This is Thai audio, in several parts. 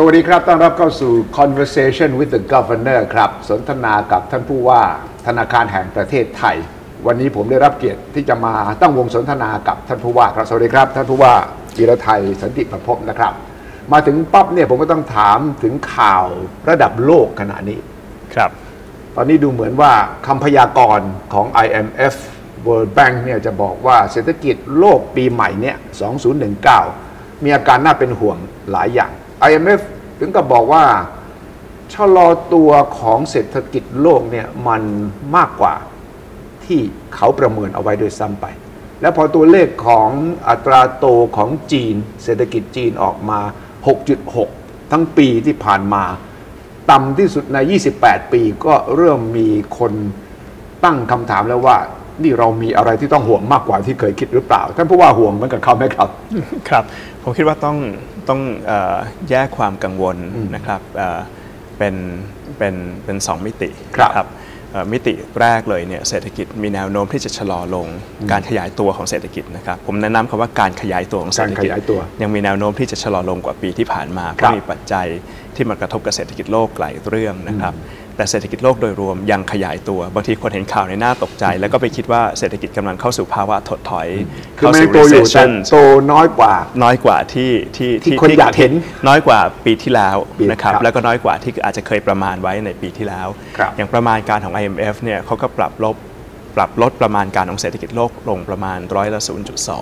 สวัสดีครับ ต้อนรับเข้าสู่ conversation with the governor ครับ สนทนากับท่านผู้ว่าธนาคารแห่งประเทศไทย วันนี้ผมได้รับเกียรติที่จะมาตั้งวงสนทนากับท่านผู้ว่าครับ สวัสดีครับ ท่านผู้ว่าวีรไทยสันติประพบนะครับ มาถึงปั๊บเนี่ยผมก็ต้องถามถึงข่าวระดับโลกขณะนี้ ครับ ตอนนี้ดูเหมือนว่าคำพยากรณ์ของ IMF World Bank เนี่ยจะบอกว่าเศรษฐกิจโลกปีใหม่เนี่ย 2019 มีอาการน่าเป็นห่วงหลายอย่าง IMF ถึงกับบอกว่าชะลอตัวของเศรษฐกิจโลกเนี่ยมันมากกว่าที่เขาประเมินเอาไว้ด้วยซ้ำไป แล้วพอตัวเลขของอัตราโตของจีน เศรษฐกิจจีนออกมา 6.6 ทั้งปีที่ผ่านมา ต่ำที่สุดใน 28 ปีก็เริ่มมีคนตั้งคำถามแล้วว่า นี่เรามีอะไรที่ต้องห่วงมากกว่าที่เคยคิดหรือเปล่า ท่านผู้ว่าห่วงเหมือนกับเขาไหมครับ ครับ ผมคิดว่าต้องต้องเออแยกความกังวลนะครับเอ่อเป็นเป็นเป็นสองมิติครับนะเอ่อมิติแรกเลยเนี่ยเศรษฐกิจมีแนวโน้มที่จะชะลอลงการขยายตัวของเศรษฐกิจนะครับผมแนะนำคำว่าการขยายตัวของเศรษฐกิจการขยายตัวยังมีแนวโน้มที่จะชะลอลงกว่าปีที่ผ่านมาเพครัราะบมีปัจจัยที่มากระทบกับเศรษฐกิจโลกหลายเรื่องนะครับ แต่เศรษฐกิจโลกโดยรวมยังขยายตัว บางทีคนเห็นข่าวในหน้าตกใจ แล้วก็ไปคิดว่าเศรษฐกิจกำลังเข้าสู่ภาวะถดถอยคือเข้ามันสู่ยังโตอยู่แต่ recession โตน้อยกว่า น้อยกว่าที่ที่ที่คนอยากเห็นน้อยกว่าปีที่แล้วปีนะครับครับแล้วก็น้อยกว่าที่อาจจะเคยประมาณไว้ในปีที่แล้วครับอย่างประมาณการของ IMF เนี่ยเขาก็ปรับลบปรับลดประมาณการของเศรษฐกิจโลกลงประมาณร้อยละ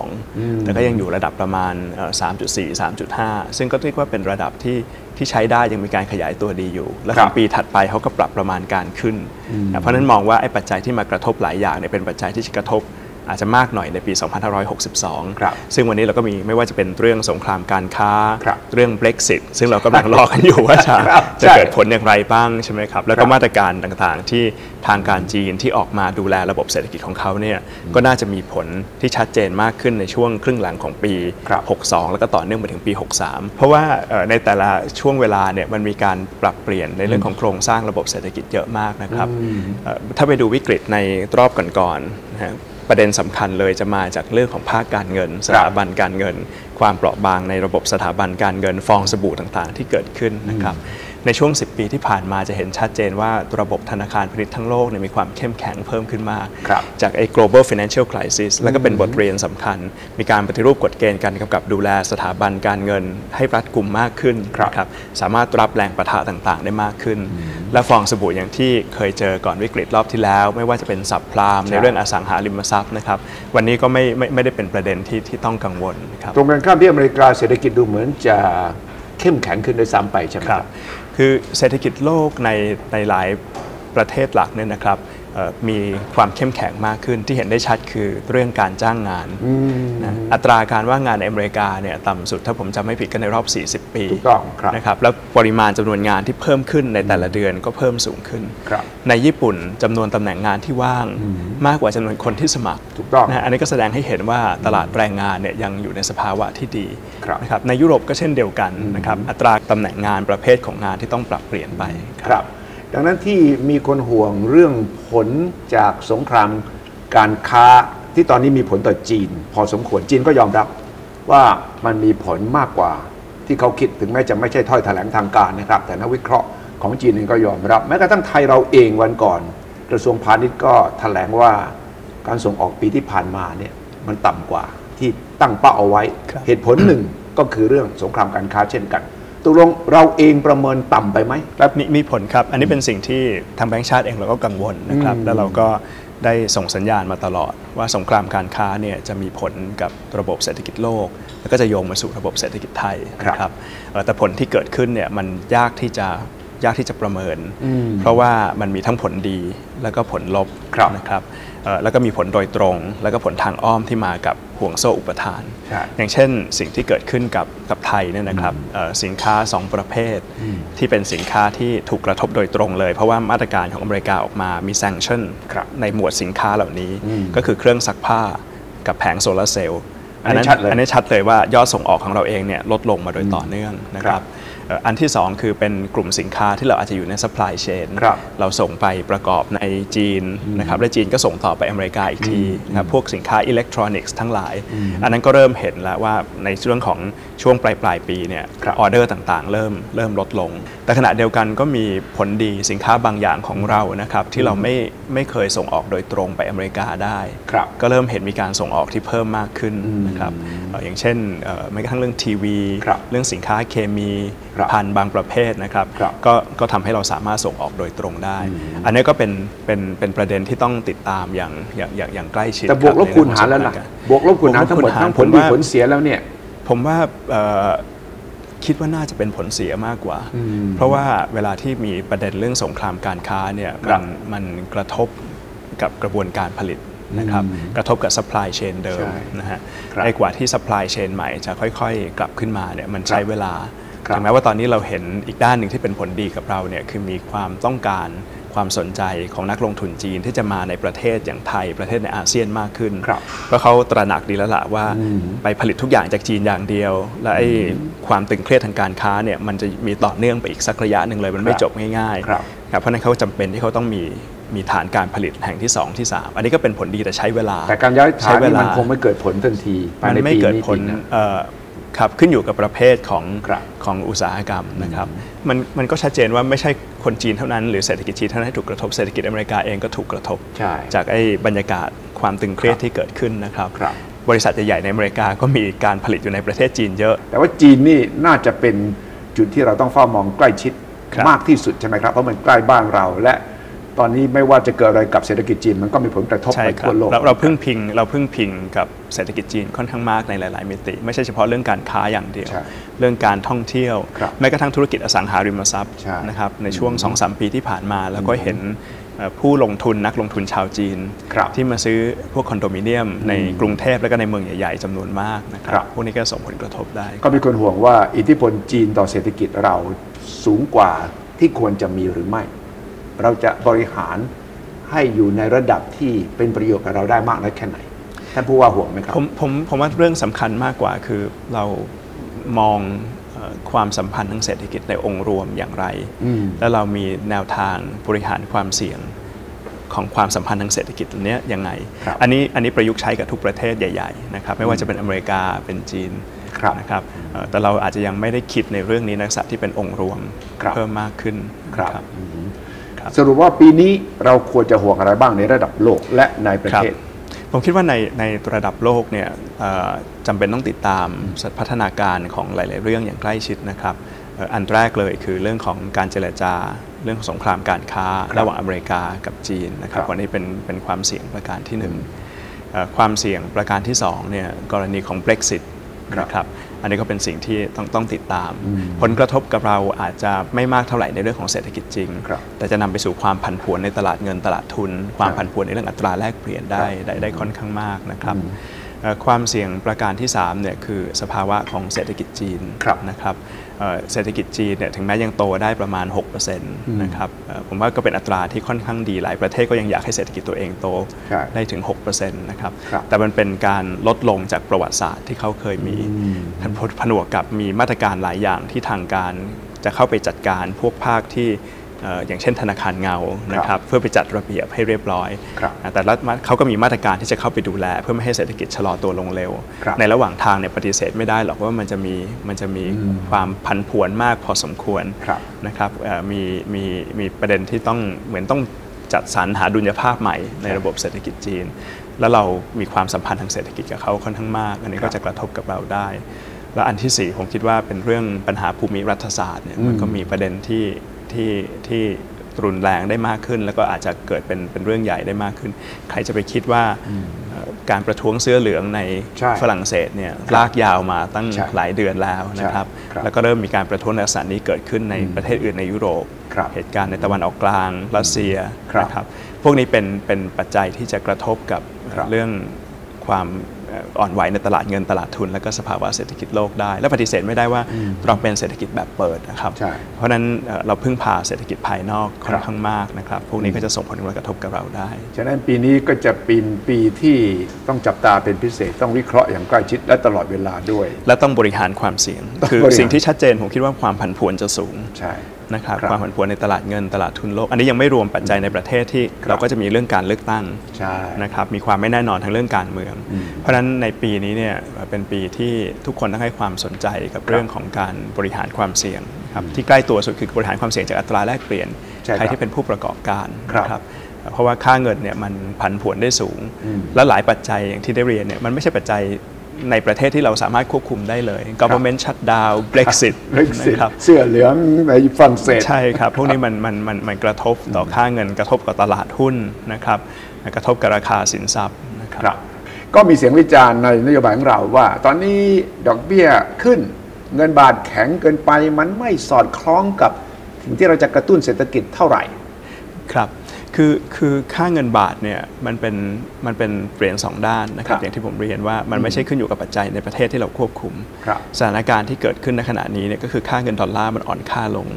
0.2 แต่ก็ยังอยู่ระดับประมาณเอ่อ3.4 3.5 ซึ่งก็เรียกว่าเป็นระดับที่ ที่ใช้ได้ยังมีการขยายตัวดีอยู่ และครัขบองปีถัดไปเขาก็ปรับประมาณการขึ้นนะเพราะฉะนั้นมองว่าไอ้ปัจจัยที่มากระทบหลายอย่างเนี่ยเป็นปัจจัยที่จะกระทบ อาจจะมากหน่อยในปี 2562ครับซึ่งวันนี้เราก็มีไม่ว่าจะเป็นเรื่องสงครามการค้าครับเรื่อง Brexit ซึ่งเรากำลังรอกันอยู่ว่าจะครับจะใช่เกิดผลอย่างไรบ้างใช่ไหมครับ แล้วคก็รับมาตรการต่างๆ ที่ทางการจีนที่ออกมาดูแลระบบเศรษฐกิจของเขาเนี่ยก็น่าจะมีผลที่ชัดเจนมากขึ้นในช่วงครึ่งหลังของปีครับ62 แล้วก็ต่อเนื่องไปถึงปี 63 เพราะว่าเอ่อในแต่ละช่วงเวลาเนี่ยมันมีการปรับเปลี่ยนในเรื่องของโครงสร้างระบบเศรษฐกิจเยอะมากนะครับเอ่อถ้าไปดูวิกฤตในรอบก่อนๆนะฮะ ประเด็นสำคัญเลยจะมาจากเรื่องของภาคการเงิน สถาบันการเงิน ความเปราะบางในระบบสถาบันการเงินฟองสบู่ต่างๆ ที่เกิดขึ้นนะครับ ในช่วง 10 ปีที่ผ่านมาจะเห็นชัดเจนว่าระบบธนาคารพาณิชย์ทั้งโลกเนี่ยมีความเข้มแข็งเพิ่มขึ้นมากครับจากไอ้ global financial crisis แล้วก็เป็นบทเรียนสำคัญ มีการปฏิรูปกฎเกณฑ์การกำกับดูแลสถาบันการเงิน ให้รัดกุมมากขึ้นครับนะครับสามารถรับแรงประทะต่างๆ ได้มากขึ้น และฟองสบู่อย่างที่เคยเจอก่อนวิกฤตรอบที่แล้ว ไม่ว่าจะเป็นสับพลามใช่ในเรื่องอสังหาริมทรัพย์นะครับวันนี้ก็ไม่ไม่ไม่ได้เป็นประเด็นที่ที่ต้องกังวลครับตรงกันข้ามที่อเมริกาเศรษฐกิจดูเหมือนจะเข้มแข็งขึ้นด้วยซ้ำไปใช่ไหมคครัรับบ คือเศรษฐกิจโลกในในหลายประเทศหลักเนี่ยนะครับ มีความเข้มแข็งมากขึ้นที่เห็นได้ชัดคือเรื่องการจ้างงานนะอัตราการว่างงานในอเมริกาเนี่ยต่ำสุดถ้าผมจำไม่ผิดก็ในรอบ 40 ปีถูกต้องครับนะครับแล้วปริมาณจำนวนงานที่เพิ่มขึ้นในแต่ละเดือนก็เพิ่มสูงขึ้นครับในญี่ปุ่นจำนวนตำแหน่งงานที่ว่างมากกว่าจำนวนคนที่สมัครถูกต้องนะอันนี้ก็แสดงให้เห็นว่าตลาดแรงงานเนี่ยยังอยู่ในสภาวะที่ดีครับนะครับในยุโรปก็เช่นเดียวกันนะครับอัตราตำแหน่งงานประเภทของงานที่ต้องปรับเปลี่ยนไปครับ ดังนั้นที่มีคนห่วงเรื่องผลจากสงครามการค้าที่ตอนนี้มีผลต่อจีน พอสมควรจีนก็ยอมรับว่ามันมีผลมากกว่าที่เขาคิดถึงแม้จะไม่ใช่ถ้อยแถลงทางการนะครับ แต่นักวิเคราะห์ของจีนเองก็ยอมรับ แม้กระทั่งไทยเราเองวันก่อน กระทรวงพาณิชย์ก็แถลงว่าการส่งออกปีที่ผ่านมาเนี่ยมันต่ำกว่าที่ตั้งเป้าเอาไว้ครับเหตุผลหนึ่งก็คือเรื่องสงครามการค้าเช่นกัน ตกลงเราเองประเมินต่ำไปไหมครับมีมีผลครับ อันนี้เป็นสิ่งที่ทางแบงก์ชาติเองเราก็กังวลนะครับ แล้วเราก็ได้ส่งสัญญาณมาตลอด ว่าสงครามการค้าเนี่ยจะมีผลกับระบบเศรษฐกิจโลก แล้วก็จะโยงมาสู่ระบบเศรษฐกิจไทยนะครับเอ่อแต่ผลที่เกิดขึ้นเนี่ยมันยากที่จะยากที่จะประเมิน เพราะว่ามันมีทั้งผลดีแล้วก็ผลลบครับนะครับเอ่อ แล้วก็มีผลโดยตรง แล้วก็ผลทางอ้อมที่มากับห่วงโซ่อุปทานใช่อย่างเช่นสิ่งที่เกิดขึ้นกับกับไทยเนี่ยนะครับเอ่อสินค้า 2 ประเภท ที่เป็นสินค้าที่ถูกกระทบโดยตรงเลย เพราะว่ามาตรการของอเมริกาออกมามี sanction ครับในหมวดสินค้าเหล่านี้ ก็คือเครื่องซักผ้ากับแผงโซลาร์เซลล์อันนี้ชัดเลยอันนี้ชัดเลยว่ายอดส่งออกของเราเองเนี่ยลดลงมาโดยต่อเนื่องนะคครัรับบเอ่ออันที่ 2 คือเป็นกลุ่มสินค้าที่เราอาจจะอยู่ใน supply chain ครับเราส่งไปประกอบในจีนนะครับและจีนก็ส่งต่อไปอเมริกาอีกทีนะครับพวกสินค้าอิเล็กทรอนิกส์ทั้งหลาย อันนั้นก็เริ่มเห็นแล้วว่าในช่วงของช่วงปลายปลายๆปีเนี่ยครับออเดอร์ต่างๆ เริ่มเริ่มลดลง แต่ขณะเดียวกันก็มีผลดีสินค้าบางอย่างของเรานะครับที่เราไม่ไม่เคยส่งออกโดยตรงไปอเมริกาได้ครับก็เริ่มเห็นมีการส่งออกที่เพิ่มมากขึ้นนะครับเอ่ออย่างเช่นเอ่อแม้กระทั่งเรื่องทีวีครับเรื่องสินค้าเคมีครับพันธุ์บางประเภทนะครับครับก็ก็ทำให้เราสามารถส่งออกโดยตรงได้ อันนี้ก็เป็นเป็นเป็นประเด็นที่ต้องติดตามอย่างอย่างอย่างอย่างใกล้ชิดแต่บวกลบคคูรัณในหารแล้วเรื่ล่ะองของบวกลบคูณหารทั้งหมดบวกลบคูณหารทั้งผลผมดีว่าผลเสียแล้วเนี่ยผมว่าเอ่อคิดว่าน่าจะเป็นผลเสียมากกว่า เพราะว่าเวลาที่มีประเด็นเรื่องสงครามการค้าเนี่ยครัมับนมันกระทบกับกระบวนการผลิตนะครับกระทบกับ supply chain เดิมใช่นะฮะครับไอ้กว่าที่ supply chain ใหม่จะค่อยๆ กลับขึ้นมาเนี่ยมันใช้เวลาครับ ถึงแม้ว่าตอนนี้เราเห็นอีกด้านหนึ่งที่เป็นผลดีกับเราเนี่ยคือมีความต้องการความสนใจของนักลงทุนจีนที่จะมาในประเทศอย่างไทยประเทศในอาเซียนมากขึ้นครับเพราะเขาตระหนักดีแล้วล่ะว่าไปผลิตทุกอย่างจากจีนอย่างเดียว และไอ้ความตึงเครียดทางการค้าเนี่ยมันจะมีต่อเนื่องไปอีกสักระยะหนึ่งเลยมันไม่ครับจบง่ายครับๆครับเพราะฉะนั้นเขาจำเป็นที่เขาต้องมีมีฐานการผลิตแห่งที่ 2 ที่ 3 อันนี้ก็เป็นผลดีแต่ใช้เวลา แต่การย้ายฐาใช้นเวนี่ลามันคงไม่เกิดผลทันทีภายมันในไม่ปีเกิดนี้ผลปีหน้าเอ่อ ครับขึ้นอยู่กับประเภทของครับของอุตสาหกรรมนะครับมันมันก็ชัดเจนว่าไม่ใช่คนจีนเท่านั้นหรือเศรษฐกิจจีนเท่านั้นที่ถูกกระทบเศรษฐกิจอเมริกาเองก็ถูกกระทบใช่จากไอ้บรรยากาศความตึงเครียดครับที่เกิดขึ้นนะครับครับบริษัทใหญ่ๆในอเมริกาก็มีการผลิตอยู่ในประเทศจีนเยอะ แต่ว่าจีนนี่น่าจะเป็นจุดที่เราต้องเฝ้ามองใกล้ชิดครับมากที่สุดใช่ไหมครับเพราะมันใกล้บ้านเราและ ตอนนี้ไม่ว่าจะเกิดอะไรกับเศรษฐกิจจีนมันก็มีผลกระทบใช่ไปครัทั่บวโลกเราเราพึ่งพิงเราพึ่งพิงกับเศรษฐกิจจีนค่อนข้างมากในหลาย ๆ มิติ ไม่ใช่เฉพาะเรื่องการค้าอย่างเดียวใช่เรื่องการท่องเที่ยวครับแม้กระทั่งธุรกิจอสังหาริมทรัพย์ใช่นะครับในช่วง 2-3 ปีที่ผ่านมาแล้วก็เห็นเอ่อผู้ลงทุนนักลงทุนชาวจีนครับที่มาซื้อพวกคอนโดมิเนียม ในกรุงเทพและก็ในเมืองใหญ่ ๆจำนวนมากนะคครัรับบพวกนี้ก็ส่งผลกระทบได้ ก็มีคนห่วงว่าอิทธิพลจีนต่อเศรษฐกิจเราสูงกว่าที่ควรจะมีหรือไม่ เราจะบริหารให้อยู่ในระดับที่เป็นประโยชน์กับเราได้มากน้อยแค่ไหนท่านผู้ว่าห่วงไหมครับ ผมผมผมว่าเรื่องสำคัญมากกว่าคือเรามองเอ่อความสัมพันธ์ทางเศรษฐกิจในองค์รวมอย่างไรอืมแล้วเรามีแนวทางบริหารความเสี่ยงของความสัมพันธ์ทางเศรษฐกิจอันเนี้ยยังไงครับอันนี้อันนี้ประยุกต์ใช้กับทุกประเทศใหญ่ๆนะครับไม่ว่าจะเป็นอเมริกาเป็นจีนครับนะครับเอ่อแต่เราอาจจะยังไม่ได้คิดในเรื่องนี้ในลักษณะที่เป็นองค์รวมครับเพิ่มมากขึ้นครับนะอืม ครับ สรุปว่าปีนี้เราควรจะห่วงอะไรบ้างในระดับโลกและในประครับเทศ ผมคิดว่าในในระดับโลกเนี่ยเอ่อจำเป็นต้องติดตามพัฒนาการของหลาย ๆ เรื่องอย่างใกล้ชิดนะครับเอ่ออันแรกเลยคือเรื่องของการเจรจาเรื่องของสงครามการค้าครับระหว่างอเมริกากับจีนนะครับครับวันนี้เป็นเป็นความเสี่ยงประการที่หนึ่งเอ่อความเสี่ยงประการที่สองเนี่ยกรณีของ Brexit ครับนะครับ อันนี้ก็เป็นสิ่งที่ต้องต้องติดตามอืมผลกระทบกับเราอาจจะไม่มากเท่าไหร่ในเรื่องของเศรษฐกิจจริงครับแต่จะนำไปสู่ความผันผวนในตลาดเงินตลาดทุน ความครับผันผวนในเรื่องอัตราแลกเปลี่ยนได้ครับได้ได้ค่อนข้างมากนะครับอืมเอ่อความเสี่ยงประการที่3เนี่ยคือสภาวะของเศรษฐกิจจีนครับนะครับ เอ่อเศรษฐกิจจีนเนี่ยถึงแม้ยังโตได้ประมาณ6%นะครับเอ่อผมว่าก็เป็นอัตราที่ค่อนข้างดีหลายประเทศก็ยังอยากให้เศรษฐกิจตัวเองโตใช่ได้ถึง6%นะครับครับแต่มันเป็นการลดลงจากประวัติศาสตร์ที่เขาเคยมีอืมท่านผนวกกับมีมาตรการหลายอย่างที่ทางการจะเข้าไปจัดการพวกภาคที่เอ่ออย่างเช่นธนาคารเงานะครับเพื่อไปจัดระเบียบให้เรียบร้อยครับอ่าแต่ละมาเขาก็มีมาตรการที่จะเข้าไปดูแล เพื่อไม่ให้เศรษฐกิจชะลอตัวลงเร็วครับในระหว่างทางเนี่ยปฏิเสธไม่ได้หรอกว่ามันจะมีมันจะมีความพันผวนมากพอสมควรครับนะครับเอ่อมีมีมีประเด็นที่ต้องเหมือนต้องจัดสรรหาดุลยภาพใหม่ในระบบเศรษฐกิจจีน แล้วเรามีความสัมพันธ์ทางเศรษฐกิจกับเขาค่อนข้างมาก อันนี้ครัก็บจะกระทบกับเราได้ แล้วอันที่สี่ผมคิดว่าเป็นเรื่องปัญหาภูมิรัฐศาสตร์เนี่ยมันก็มีประเด็นที่ ที่ที่รุนแรงได้มากขึ้น แล้วก็อาจจะเกิดเป็นเป็นเรื่องใหญ่ได้มากขึ้น ใครจะไปคิดว่าเอ่อการประท้วงเสื้อเหลืองในใช่ฝรั่งเศสเนี่ยลากยาวมาตั้งใช่หลายเดือนแล้วนะครับใช่ครับแล้วก็เริ่มมีการประท้วงในลักษณะนี้เกิดขึ้นในประเทศอื่นในยุโรปครับเหตุการณ์ในตะวันออกกลางรัสเซียครับนะครับพวกนี้เป็นเป็นปัจจัยที่จะกระทบกับครับเรื่องความ อ่ออ่อนไหวในตลาดเงินตลาดทุน และก็สภาวะเศรษฐกิจโลกได้ และปฏิเสธไม่ได้ว่าเราเป็นเศรษฐกิจแบบเปิดนะครับใช่เพราะฉะนั้นเอ่อเราพึ่งพาเศรษฐกิจภายนอกค่อครันบข้างมากนะครับ พวกนี้ก็จะส่งผลกระทบกับเราได้ ฉะนั้นปีนี้ก็จะเป็นปีที่ต้องจับตาเป็นพิเศษ ต้องวิเคราะห์อย่างใกล้ชิดและตลอดเวลาด้วย และต้องบริหารความเสี่ยงต้องคือบริหารสิ่งที่ชัดเจนผมคิดว่าความผันผวนจะสูง ใช่ นะครับครับความผันผวนในตลาดเงินตลาดทุนโลก อันนี้ยังไม่รวมปัจจัยในประเทศที่ครับเราก็จะมีเรื่องการเลือกตั้งใช่นะครับมีความไม่แน่นอนทางเรื่องการเมือง เพราะฉะนั้นในปีนี้เนี่ยเป็นปีที่ทุกคนต้องให้ความสนใจกับเรื่องของการบริหารความเสี่ยงนะครับที่ใกล้ตัวสุดคือบริหารความเสี่ยงจากอัตราแลกเปลี่ยนใช่ครับใครที่เป็นผู้ประกอบการครับนะครับเพราะว่าค่าเงินเนี่ยมันผันผวนได้สูงอืมและหลายปัจจัยอย่างที่ได้เรียนเนี่ยมันไม่ใช่ปัจจัย ในประเทศที่เราสามารถควบคุมได้เลย government shutdown Brexit เล็กสินะครับเสื้อเหลืองในฝรั่งเศสใช่ครับ พวกนี้มันมันมันมันกระทบต่อค่าเงิน กระทบกับตลาดหุ้นนะครับกระทบกับราคาสินทรัพย์นะครับครับก็มีเสียงวิจารณ์ในนโยบายของเราว่า ตอนนี้ดอกเบี้ยขึ้น เงินบาทแข็งเกินไปมันไม่สอดคล้องกับสิ่งที่เราจะกระตุ้นเศรษฐกิจเท่าไหร่ครับ คือคือค่าเงินบาทเนี่ยมันเป็นมันเป็นเหรียญสองด้านนะครับครับอย่างที่ผมเรียนว่ามันไม่ใช่ขึ้นอยู่กับปัจจัยในประเทศที่เราควบคุมครับสถานการณ์ที่เกิดขึ้นในขณะนี้เนี่ยก็คือค่าเงินดอลลาร์มันอ่อนค่าลง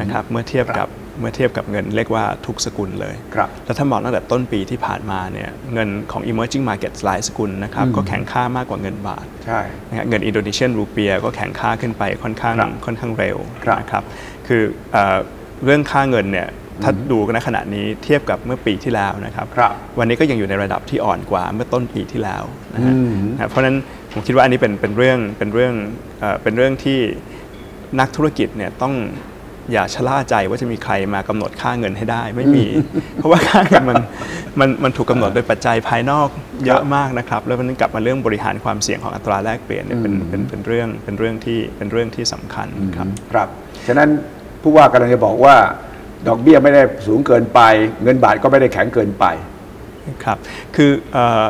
นะครับเมื่อเทียบกับเมื่อเทียบกับเงินเรียกว่าทุกสกุลเลยครับแล้วถ้ามองตั้งแต่ต้นปีที่ผ่านมาเนี่ยเงินของ emerging markets หลายสกุลนะครับก็แข็งค่ามากกว่าเงินบาทใช่นะฮะเงินอินโดนีเซียนรูเปียก็แข็งค่าขึ้นไปค่อนข้างครับค่อนข้างเร็วครับนะครับคือเอ่อเรื่องค่าเงินเนี่ย ถ้าดูกันในขณะนี้เทียบกับเมื่อปีที่แล้วนะครับครับ วันนี้ก็ยังอยู่ในระดับที่อ่อนกว่าเมื่อต้นปีที่แล้วนะฮะอืมนะเพราะฉะนั้นผมคิดว่าอันนี้เป็นเป็นเรื่องเป็นเรื่องเอ่อเป็นเรื่องที่นักธุรกิจเนี่ยต้องอย่าชะล่าใจว่าจะมีใครมากำหนดค่าเงินให้ได้ไม่มี เพราะว่าค่าเงินมันมันมันถูกกำหนดโดยปัจจัยภายนอกเยอะมากนะครับ แล้วมันกลับมาเรื่องบริหารความเสี่ยงของอัตราแลกเปลี่ยนเนี่ยเป็นเป็นเป็นเรื่องเป็นเรื่องที่เป็นเรื่องที่สำคัญครับครับฉะนั้นผู้ว่ากำลังจะบอกว่า ดอกเบี้ยไม่ได้สูงเกินไป เงินบาทก็ไม่ได้แข็งเกินไปครับคือเอ่อ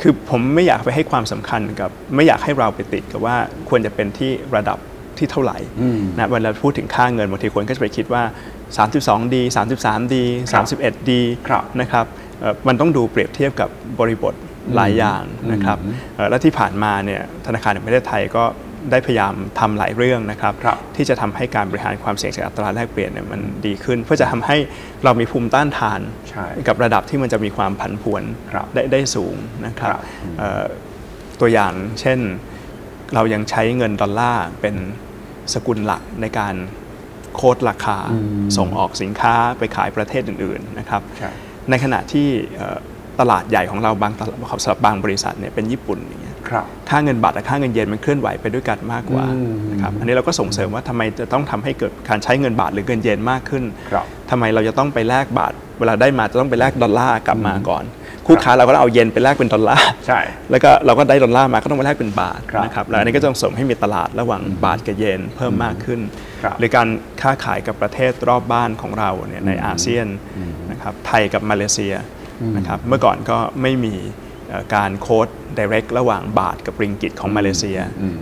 คือผมไม่อยากไปให้ความสำคัญกับไม่อยากให้เราไปติดกับว่าควรจะเป็นที่ระดับที่เท่าไหร่อืมนะเวลาพูดถึงค่าเงินบางทีคนก็จะไปคิดว่า 32 ดี 33 ดีครับ31 ดีครับนะครับเอ่อมันต้องดูเปรียบเทียบกับบริบทหลายอย่างนะครับอืมเอ่อและที่ผ่านมาเนี่ยธนาคารแห่งประเทศไทยก็ ได้พยายามทำหลายเรื่องนะครับครับที่จะทำให้การบริหารความเสี่ยงจากอัตราแลกเปลี่ยนเนี่ยมันดีขึ้น เพื่อจะทำให้เรามีภูมิต้านทานใช่กับระดับที่มันจะมีความผันผวนครับได้ได้สูงนะครับครับเอ่อตัวอย่างเช่นเรายังใช้เงินดอลลาร์เป็นสกุลหลักในการโค้ดราคาอืมส่งออกสินค้าไปขายประเทศอื่นๆนะครับใช่ในขณะที่เอ่อตลาดใหญ่ของเราบางตลาดสำหรับบางบริษัทเนี่ยเป็นญี่ปุ่นอย่างเงี้ย ครับค่าเงินบาทกับค่าเงินเยนมันเคลื่อนไหวไปด้วยกันมากกว่าอืมนะครับอันนี้เราก็ส่งเสริมว่าทำไมจะต้องทำให้เกิดการใช้เงินบาทหรือเงินเยนมากขึ้นครับทำไมเราจะต้องไปแลกบาท เวลาได้มาจะต้องไปแลกดอลลาร์กลับมาก่อน คู่ค้าเราก็ต้องเอาเยนไปแลกเป็นดอลลาร์ใช่แล้วก็เราก็ได้ดอลลาร์มาก็ต้องไปแลกเป็นบาทครับนะครับแล้วอันนี้ก็จะส่งเสริมให้มีตลาดระหว่างบาทกับเยนเพิ่มมากขึ้นครับหรือการค้าขายกับประเทศรอบบ้านของเราเนี่ยในอาเซียนนะครับไทยกับมาเลเซียนะครับเมื่อก่อนก็ไม่มีเอ่อ การโค้ด direct ระหว่างบาทกับริงกิตของมาเลเซีย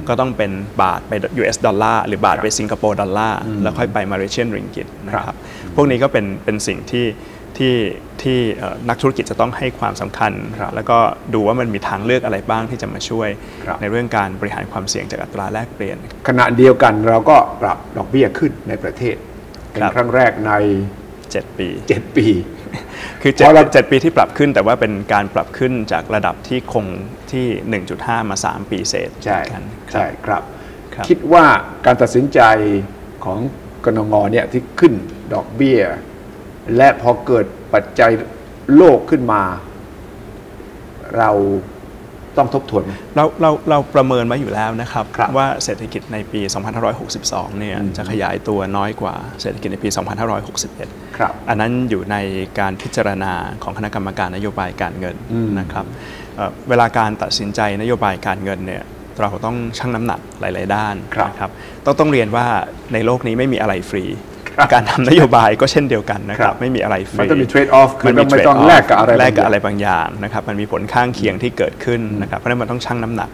ก็ต้องเป็นบาทไป US ดอลลาร์หรือบาทไปสิงคโปร์ดอลลาร์แล้วค่อยไปมาเลเซียนริงกิตนะคครัรับบพวกนี้ก็เป็นเป็นสิ่งที่ที่ที่เอ่อนักธุรกิจจะต้องให้ความสำคัญครับแล้วก็ดูว่ามันมีทางเลือกอะไรบ้างที่จะมาช่วยครับในเรื่องการบริหารความเสี่ยงจากอัตราแลกเปลี่ยน ขณะเดียวกันเราก็ปรับดอกเบี้ยขึ้นในประเทศเป็นครับครั้งแรกใน 7 ปี 7 ปี คือพอเรา7 7ปีที่ปรับขึ้น แต่ว่าเป็นการปรับขึ้นจากระดับที่คงที่ 1.5 มา 3 ปีเศษใช่กันใช่ครับครับคิดว่าการตัดสินใจของกนงเนี่ยที่ขึ้นดอกเบี้ย และพอเกิดปัจจัยโลกขึ้นมา เรา ต้องทบทวนไหมเราเราเราประเมินไว้อยู่แล้วนะครับครับว่าเศรษฐกิจในปี 2562 เนี่ยจะขยายตัวน้อยกว่าเศรษฐกิจในปี 2561 ครับ อันนั้นอยู่ในการพิจารณาของคณะกรรมการนโยบายการเงินอืมนะครับเอ่อเวลาการตัดสินใจนโยบายการเงินเนี่ยเราต้องชั่งน้ำหนักหลาย ๆ ด้านครับนะครับต้องต้องเรียนว่าในโลกนี้ไม่มีอะไรฟรีครับ การทำนโยบายก็เช่นเดียวกันนะคครัรับบไม่มีอะไรฟรีมันต้องมี trade off คือมันมีไม่ต้อง trade off แลกกับอะไรแลกกัางอย่างบอะไรบางอย่างนะครับมันมีผลข้างเคียงที่เกิดขึ้นนะครับเพราะฉะนั้นมันต้องชั่งน้ำหนัก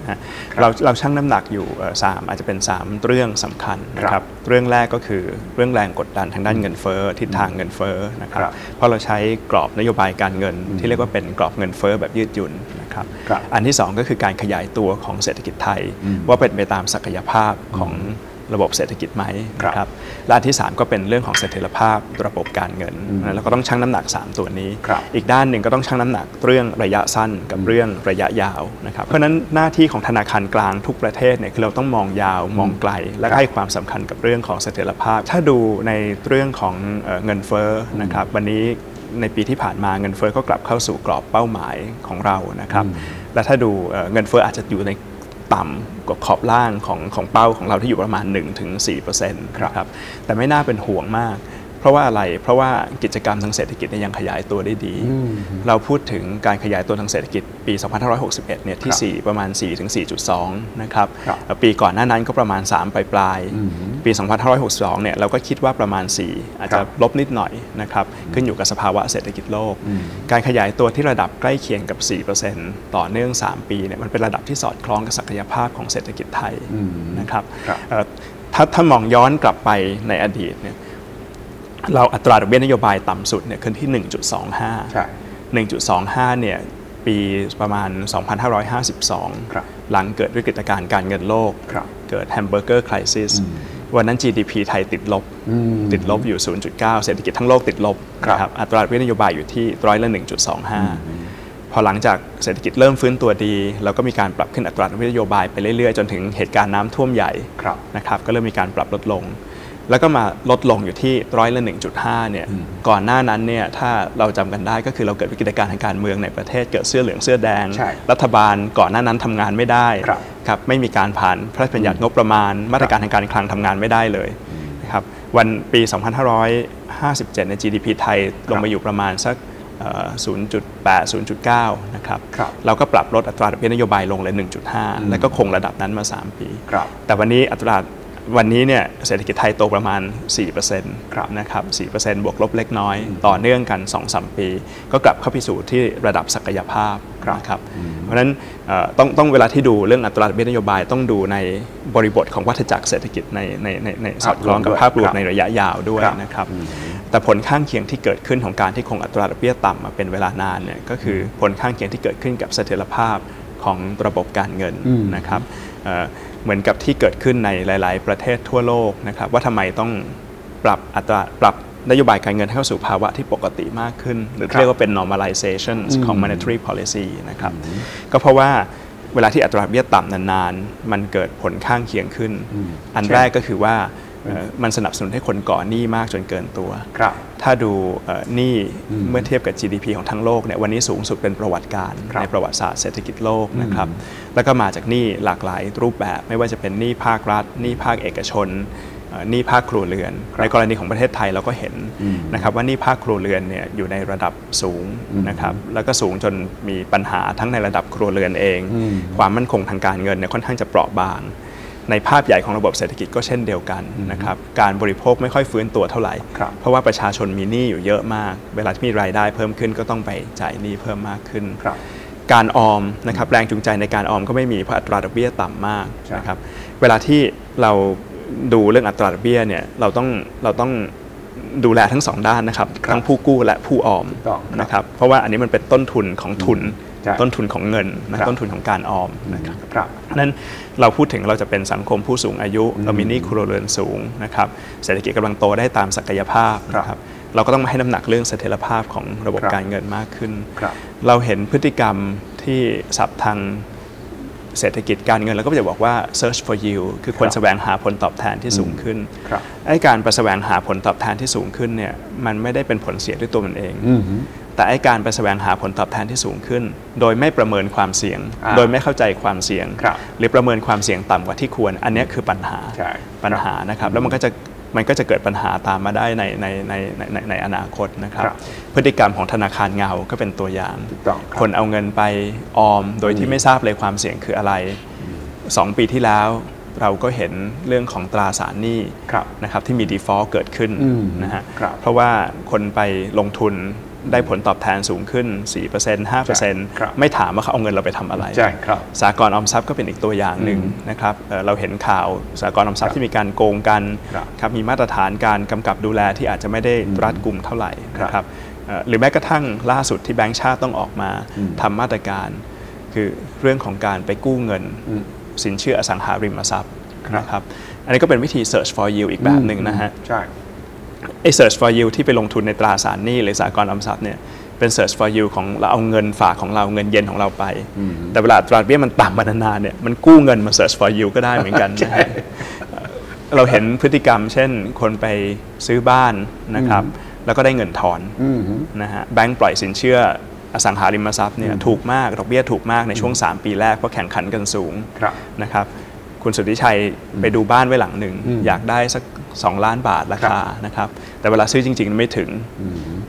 นะฮะเราเราชั่งน้ำหนักอยู่เอ่อสามอาจจะเป็น 3 เรื่องสำคัญนะคครัรับบเรื่องแรกก็คือเรื่องแรงกดดันทางด้านเงินเฟ้อทิศทางเงินเฟ้อนะครับครับเพราะเราใช้กรอบนโยบายการเงิน ที่เรียกว่าเป็นกรอบเงินเฟ้อแบบยืดหยุ่นนะครับครับอันที่ 2 ก็คือการขยายตัวของเศรษฐกิจไทย ว่าเป็นไปตามศักยภาพของ ระบบเศรษฐกิจไหมครับนะครับและอันที่ 3 ก็เป็นเรื่องของเสถียรภาพระบบการเงินนะแล้วก็ต้องชั่งน้ำหนัก 3 ตัวนี้ครับอีกด้านหนึ่งก็ต้องชั่งน้ำหนักเรื่องระยะสั้นกับเรื่องระยะยาวนะครับเพราะฉะนั้นหน้าที่ของธนาคารกลางทุกประเทศเนี่ยคือเราต้องมองยาวมองไกล และครับให้ความสำคัญกับเรื่องของเสถียรภาพ ถ้าดูในเรื่องของเอ่อเงินเฟ้อนะครับวันนี้ในปีที่ผ่านมาเงินเฟ้อก็กลับเข้าสู่กรอบเป้าหมายของเรานะครับและถ้าดูเอ่อเงินเฟ้ออาจจะอยู่ใน ต่ำกว่าขอบล่างของของเป้าของเราที่อยู่ประมาณ 1-4%นะครับแต่ไม่น่าเป็นห่วงมาก เพราะว่าอะไร เพราะว่ากิจกรรมทางเศรษฐกิจเนี่ยยังขยายตัวได้ดี เราพูดถึงการขยายตัวทางเศรษฐกิจปี 2561 เนี่ยที่ 4 ประมาณ 4 ถึง 4.2 นะครับครับเอ่อปีก่อนหน้านั้นก็ประมาณ 3 ปลายปลายๆปี 2562 เนี่ยเราก็คิดว่าประมาณ 4 อาจจะครับลบนิดหน่อยนะครับ ขึ้นอยู่กับสภาวะเศรษฐกิจโลก การขยายตัวที่ระดับใกล้เคียงกับ 4%ต่อเนื่อง 3 ปี เนี่ยมันเป็นระดับที่สอดคล้องกับศักยภาพของเศรษฐกิจไทยนะครับครับเอ่อถ้าถ้ามองย้อนกลับไปในอดีตเนี่ย เราอัตราดอกเบี้ยนโยบายต่ำสุดเนี่ยขึ้นที่ 1.25 ใช่ 1.25 เนี่ยปีประมาณ 2552ครับหลังเกิดวิกฤตการณ์การเงินโลกครับเกิดแฮมเบอร์เกอร์คริสิสวันนั้น GDP ไทยติดลบ ติดลบอยู่ 0.9 เศรษฐกิจทั้งโลกติดลบครับนะครับอัตราดอกเบี้ยนโยบายอยู่ที่ร้อยละ 1.25 พอหลังจากเศรษฐกิจเริ่มฟื้นตัวดี เราก็มีการปรับขึ้นอัตราดอกเบี้ยนโยบายไปเรื่อยๆ จนถึงเหตุการณ์น้ำท่วมใหญ่ครับนะครับก็เริ่มมีการปรับลดลง แล้วก็มาลดลงอยู่ที่ร้อยละ 1.5 เนี่ย ก่อนหน้านั้นเนี่ยถ้าเราจำกันได้ก็คือเราเกิดวิกฤตการณ์ทางการเมืองในประเทศเกิดเสื้อเหลืองเสื้อแดงใช่รัฐบาลก่อนหน้านั้นทำงานไม่ได้ครับครับไม่มีการผ่านพระราชบัญญัติงบประมาณ มาตรการทางการคลังทำงานไม่ได้เลยนะครับวันปี 2557 ใน GDP ไทยลงมาอยู่ประมาณสักเอ่อ0.8 0.9 นะครับครับเราก็ปรับลดอัตราดอกเบี้ยนโยบายลงเลย 1.5 แล้วก็คงระดับนั้นมา 3 ปีครับแต่วันนี้อัตรา วันนี้เนี่ยเศรษฐกิจไทยโตประมาณ 4%ครับนะครับ4%บวกลบเล็กน้อย ต่อเนื่องกัน 2-3 ปี ก็กลับเข้าไปสู่ที่ระดับศักยภาพครับนะครับเพราะฉะนั้นเอ่อต้องต้องเวลาที่ดูเรื่องอัตราดอกเบี้ยนโยบายต้องดูในบริบทของวัฏจักรเศรษฐกิจในในในในสอดคล้องกับภาพรวมในระยะยาวด้วยครับนะครับแต่ผลข้างเคียงที่เกิดขึ้นของการที่คงอัตราดอกเบี้ยต่ำมาเป็นเวลานานเนี่ยก็คือผลข้างเคียงที่เกิดขึ้นกับเสถียรภาพของระบบการเงินนะครับ เอ่อเหมือนกับที่เกิดขึ้นในหลาย ๆ ประเทศทั่วโลกนะครับว่าทำไมต้องปรับอัตราปรับนโยบายการเงินให้เข้าสู่ภาวะที่ปกติมากขึ้น หรือครับเรียกว่าเป็น normalization ของ monetary policy นะครับก็เพราะว่าเวลาที่อัตราดอกเบี้ยต่ำนาน ๆ มันเกิดผลข้างเคียงขึ้น อันแรกก็คือว่าเอ่อ มันสนับสนุนให้คนก่อหนี้มากจนเกินตัวครับถ้าดูเอ่อหนี้เมื่อเทียบกับ GDP ของทั้งโลกเนี่ยวันนี้สูงสุดเป็นประวัติการครับในประวัติศาสตร์เศรษฐกิจโลกนะครับ แล้วก็มาจากหนี้หลากหลายรูปแบบ ไม่ว่าจะเป็นหนี้ภาครัฐหนี้ภาคเอกชนเอ่อหนี้ภาคครัวเรือน ในกรณีของประเทศไทยเราก็เห็นนะครับว่าหนี้ภาคครัวเรือนเนี่ยอยู่ในระดับสูงนะครับแล้วก็สูงจนมีปัญหาทั้งในระดับครัวเรือนเอง ความมั่นคงทางการเงินเนี่ยค่อนข้างจะเปราะบาง ในภาพใหญ่ของระบบเศรษฐกิจก็เช่นเดียวกันนะครับการบริโภคไม่ค่อยฟื้นตัวเท่าไหร่ครับเพราะว่าประชาชนมีหนี้อยู่เยอะมาก เวลาที่มีรายได้เพิ่มขึ้นก็ต้องไปจ่ายหนี้เพิ่มมากขึ้นครับการออมนะครับแรงจูงใจในการออมก็ไม่มีเพราะอัตราดอกเบี้ยต่ำมากใช่นะครับเวลาที่เราดูเรื่องอัตราดอกเบี้ยเนี่ยเราต้องเราต้องดูแลทั้งสองด้านนะครับครับทั้งผู้กู้และผู้ออมถูกต้องครับนะครับเพราะว่าอันนี้มันเป็นต้นทุนของทุนใช่ ต้นทุนของเงินนะครับต้นทุนของการออมนะครับครับเพราะฉะนั้นเราพูดถึงเราจะเป็นสังคมผู้สูงอายุ เรามีหนี้ครัวเรือนสูงนะครับเศรษฐกิจกำลังโตได้ตามศักยภาพนะครับเราก็ต้องมาให้น้ำหนักเรื่องเสถียรภาพของระบบครับการเงินมากขึ้นครับเราเห็นพฤติกรรมที่สับทางเศรษฐกิจการเงินเราก็จะบอกว่า search for yield คือควรครับแสวงหาผลตอบแทนที่สูงขึ้นครับไอ้การไปแสวงหาผลตอบแทนที่สูงขึ้นเนี่ยมันไม่ได้เป็นผลเสียด้วยตัวมันเอง แต่ไอ้การไปแสวงหาผลตอบแทนที่สูงขึ้น โดยไม่ประเมินความเสี่ยงอ่าโดยไม่เข้าใจความเสี่ยงครับหรือประเมินความเสี่ยงต่ำกว่าที่ควร อันเนี้ยคือปัญหาใช่ปัญหานะครับ แล้วมันก็จะมันก็จะเกิดปัญหาตามมาได้ในในในในในในอนาคตนะครับครับ พฤติกรรมของธนาคารเงาก็เป็นตัวอย่างถูกต้องครับคนเอาเงินไปออม โดยที่ไม่ทราบเลยความเสี่ยงคืออะไรสองปีที่แล้วเราก็เห็นเรื่องของตราสารหนี้ครับนะครับที่มี default เกิดขึ้นอืมนะฮะครับเพราะว่าคนไปลงทุน ได้ผลตอบแทนสูงขึ้น4%ครับ5%ไม่ถามว่าเขาเอาเงินเราไปทำอะไรใช่ครับสากลออมทรัพย์ก็เป็นอีกตัวอย่างหนึ่งนะครับเอ่อเราเห็นข่าวสากลออมทรัพย์ที่มีการโกงกันครับครับมีมาตรฐานการกำกับดูแลที่อาจจะไม่ได้รัดกุมเท่าไหร่ครับนะครับเอ่อหรือแม้กระทั่งล่าสุดที่แบงก์ชาติต้องออกมาทำมาตรการ คือเรื่องของการไปกู้เงิน สินเชื่ออสังหาริมทรัพย์ครับนะครับอันนี้ก็เป็นวิธี search for yield อีกแบบหนึ่งนะฮะใช่ ไอ้ search for yield ที่ไปลงทุนในตราสารหนี้หรือสากลออมทรัพย์เนี่ยเป็น search for yield ของเราเอาเงินฝากของเราเงินเย็นของเราไป แต่เวลาอัตราดอกเบี้ยมันต่ำมานานๆเนี่ยมันกู้เงินมา search for yield ก็ได้เหมือนกันนะฮะเราเห็นพฤติกรรม เช่นคนไปซื้อบ้านนะครับแล้วก็ได้เงินทอนนะฮะแบงก์ปล่อยสินเชื่ออสังหาริมทรัพย์เนี่ยถูกมากดอกเบี้ยถูกมากในช่วง 3 ปีแรกเพราะแข่งขันกันสูงครับนะครับ คุณสุทธิชัยไปดูบ้านไว้หลังหนึ่ง อยากได้สัก 2 ล้านบาทราคานะครับ แต่เวลาซื้อจริง ๆ ไม่ถึง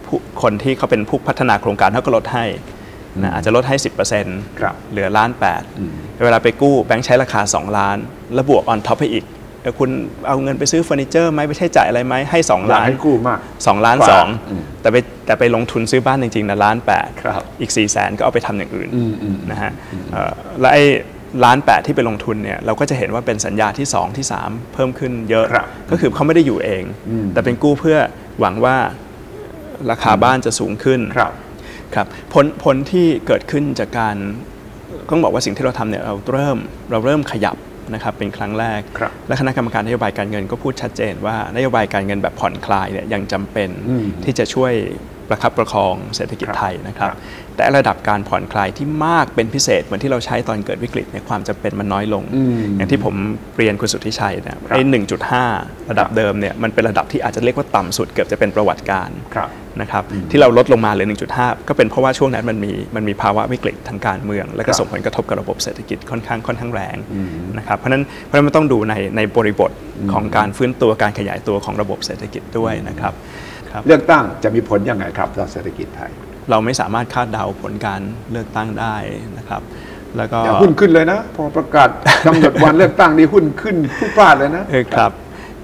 ผู้คนที่เขาเป็นผู้พัฒนาโครงการเขาก็ลดให้นะอาจจะลดให้ 10%ครับเหลือล้านแปดเวลาไปกู้แบงค์ใช้ราคา 2 ล้าน แล้วบวกออนท็อปให้อีกเออคุณเอาเงินไปซื้อเฟอร์นิเจอร์ไหมไปใช้จ่ายอะไรไหมให้2อยากล้านให้กู้มาก 2 ล้านกว่าสองอืมแต่ไปแต่ไปลงทุนซื้อบ้านจริงๆนะล้านแปดครับอีก4ี่แสนก็เอาไปทำอย่างอื่นอืมอืมนะฮะเอ่อและไอ้ ล้านแปดที่ไปลงทุนเนี่ยเราก็จะเห็นว่าเป็นสัญญาที่ 2 ที่ 3 เพิ่มขึ้นเยอะครับก็คือเขาไม่ได้อยู่เอง แต่เป็นกู้เพื่อหวังว่าราคาบ้านจะสูงขึ้นครับครับผลผลที่เกิดขึ้นจากการต้องบอกว่าสิ่งที่เราทำเนี่ยเราเริ่มเราเริ่มขยับนะครับเป็นครั้งแรกครับและคณะกรรมการนโยบายการเงินก็พูดชัดเจนว่านโยบายการเงินแบบผ่อนคลายเนี่ยยังจำเป็นอืมที่จะช่วยประคับประคองเศรษฐกิจครับไทยนะครับ ครับแต่ระดับการผ่อนคลายที่มากเป็นพิเศษ เหมือนที่เราใช้ตอนเกิดวิกฤตในยความจำเป็นมันน้อยลงอืมอย่างที่ผมเรียนคุณสุทธิชัยเนี่ยครับไอ้หนึ่งจุดห้าระดับครับเดิมเนี่ยมันเป็นระดับที่อาจจะเรียกว่าต่ำสุดเกือบจะเป็นประวัติการครับนะครับที่เราลดลงมาเหลือ 1.5 ก็เป็นเพราะว่าช่วงนั้นมันมีมันมีภาวะวิกฤตทางการเมือง และก็ครับส่งผลกระทบกับระบบเศรษฐกิจค่อนข้างค่อนข้างแรงนะครับเพราะฉะนั้นเพราะฉะนั้นมันต้องดูในในบริบทของการฟื้นตัวการขยายตัวของระบบเศรษฐกิจด้วยนะครับครับเลือกตั้งจะมีผลยังไงครับต่อเศรษฐกิจไทย เราไม่สามารถคาดเดาผลการเลือกตั้งได้นะครับ แล้วก็อย่าหุ้นขึ้นเลยนะ พอประกาศกำหนดวันเลือกตั้งนี่หุ้นขึ้นผู้พลาดเลยนะเออครับ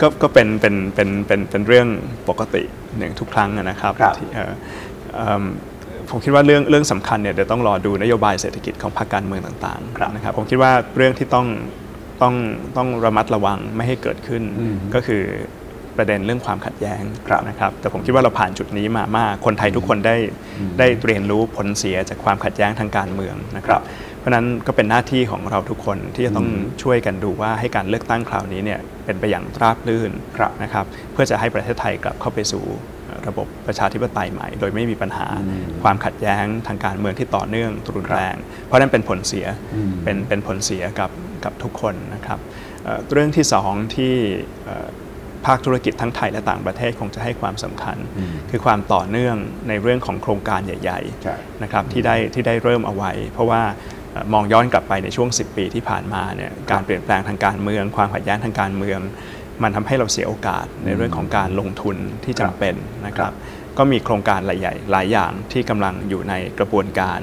ก็ก็เป็นเป็นเป็นเป็นเป็นเรื่องปกติหนึ่งทุกครั้งอะนะครับครับที่เอ่อเอิ่มผมคิดว่าเรื่องเรื่องสำคัญเนี่ยเดี๋ยวต้องรอดูนโยบายเศรษฐกิจของพรรคการเมืองต่างครับๆนะครับผมคิดว่าเรื่องที่ต้องต้องต้องระมัดระวังไม่ให้เกิดขึ้นอืมก็คือ ประเด็นเรื่องความขัดแย้งครับนะครับแต่ผมคิดว่าเราผ่านจุดนี้มามาก คนไทยทุกคนได้ได้เรียนรู้ผลเสียจากความขัดแย้งทางการเมืองนะคครัรับบเพราะฉะนั้นก็เป็นหน้าที่ของเราทุกคนที่จะต้องช่วยกันดูว่าให้การเลือกตั้งคราวนี้เนี่ยเป็นไปอย่างราบรื่นครับนะครับเพื่อจะให้ประเทศไทยกลับเข้าไปสู่ระบบประชาธิปไตยใหม่ โดยไม่มีปัญหาความขัดแย้งทางการเมืองที่ต่อเนื่องรุนแรง เพราะนั้นเป็นผลเสียเป็นเป็นผลเสียกับกับทุกคนนะครับเอ่อเรื่องที่สองที่เอ่อ ภาคธุรกิจทั้งไทยและต่างประเทศคงจะให้ความสำคัญ คือความต่อเนื่องในเรื่องของโครงการใหญ่ใช่ๆนะครับที่ได้ที่ได้เริ่มเอาไว้ เพราะว่าเอ่อมองย้อนกลับไปในช่วง 10 ปีที่ผ่านมาเนี่ยการเปลี่ยนแปลงทางการเมือง ความขัดแย้งทางการเมือง มันทำให้เราเสียโอกาสในเรื่องของการลงทุนที่จำเป็นนะครับก็มีโครงการหลายใหญ่หลายอย่างที่กำลังอยู่ในกระบวนการ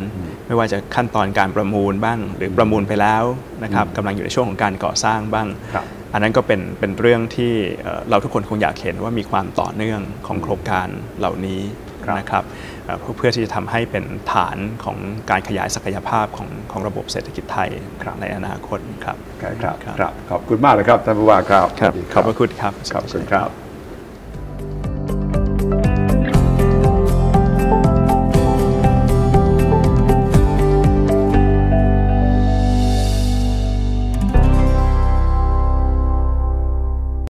ไม่ว่าจะขั้นตอนการประมูลบ้าง หรือประมูลไปแล้วนะครับกำลังอยู่ในช่วงของการก่อสร้างบ้างครับ อันนั้นก็เป็นเป็นเรื่องที่เอ่อเราทุกคนคงอยากเห็นว่ามีความต่อเนื่องของโครงการเหล่านี้ครับนะครับเอ่อเพื่อเพื่อที่จะทำให้เป็นฐานของการขยายศักยภาพของของระบบเศรษฐกิจไทยในอนาคตครับครับครับครับขอบคุณมากเลยครับท่านผู้ว่าครับครับสวัสดีขอบพระคุณครับขอบคุณครับ